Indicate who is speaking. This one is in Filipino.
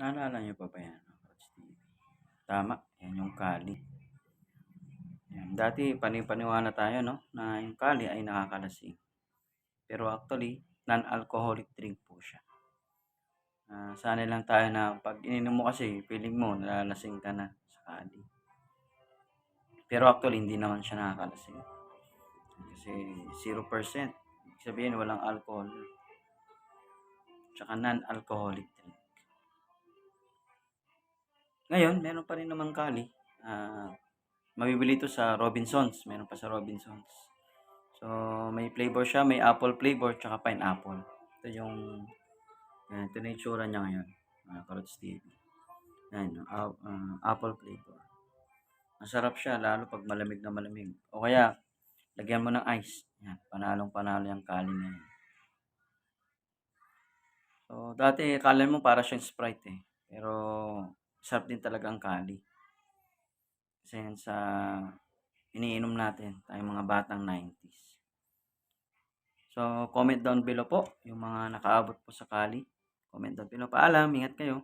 Speaker 1: Naalala niyo pa ba yan? Tama, yan yung kali. Yan. Dati panipaniwala tayo no na yung kali ay nakakalasing. Pero actually, non-alcoholic drink po siya. Ah, sanay lang tayo na pag ininom mo kasi, feeling mo nalalasing ka na sa kali. Pero actually, hindi naman siya nakakalasing. Kasi 0%. Ibig sabihin, walang alcohol. Tsaka non-alcoholic drink. Ngayon, meron pa rin naman kali. Ah, mabibili ito sa Robinsons. Meron pa sa Robinsons. So, may flavor siya. May apple flavor tsaka pineapple. Ito yung yan, ito na yung tsura niya ngayon. Uh, Carrots TV. Yan, uh, uh, apple flavor. Masarap siya, lalo pag malamig na malamig. O kaya, lagyan mo ng ice. Yan, panalong panalo yung kali na yan. So, dati, kala mo para siyang Sprite eh. Pero, sarap din talaga ang kali. Kasi yan sa iniinom natin, tayong mga batang 90s. So, comment down below po yung mga nakaabot po sa kali. Comment down below. Paalam, ingat kayo.